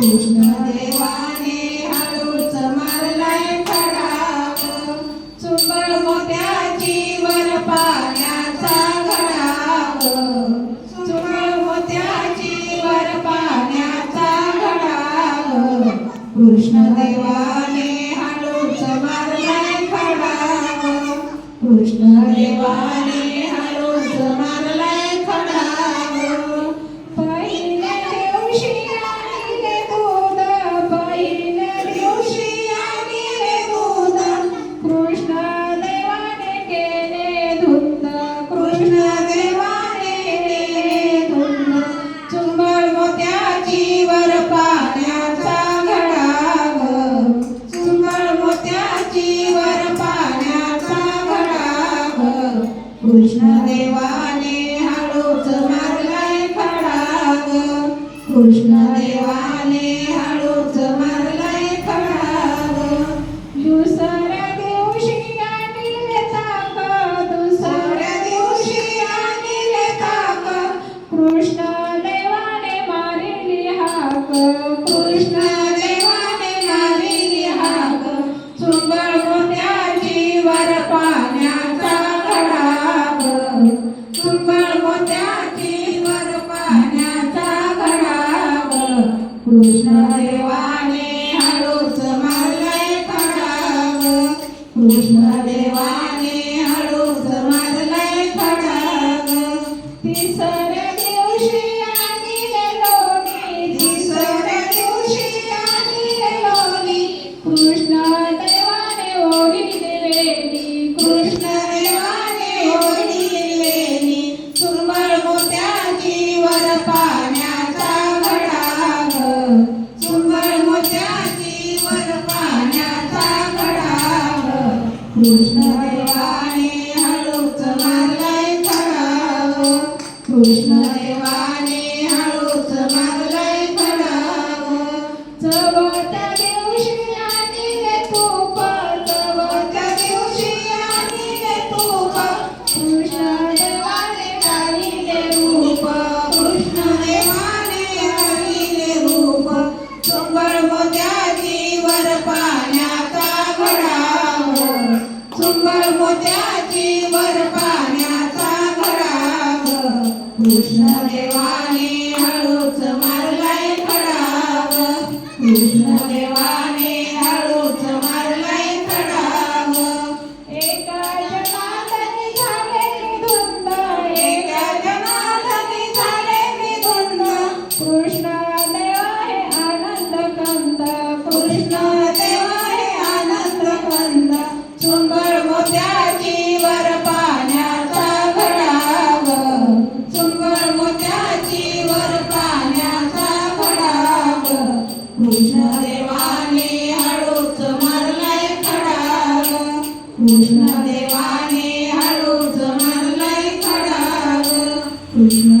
कृष्णदेवाने हळूच मारलाय फडाक मोत्याची वर पाण्याचा घडाक मोत्याची वर पाण्याचा कृष्णदेवाने कृष्णदेवाने हळूच मारलाय खडा कृष्णदेवा कृष्णदेवाने हळूच मारलंय कृष्णदेवा कृष्णदेवाने हळूच मारलाय थराव कृष्ण मोत्याची वर पाण्याचा गराग कृष्णदेवाने हळूच मारला. कृष्णदेवाने हळूच मानलाय खडाग कृष्ण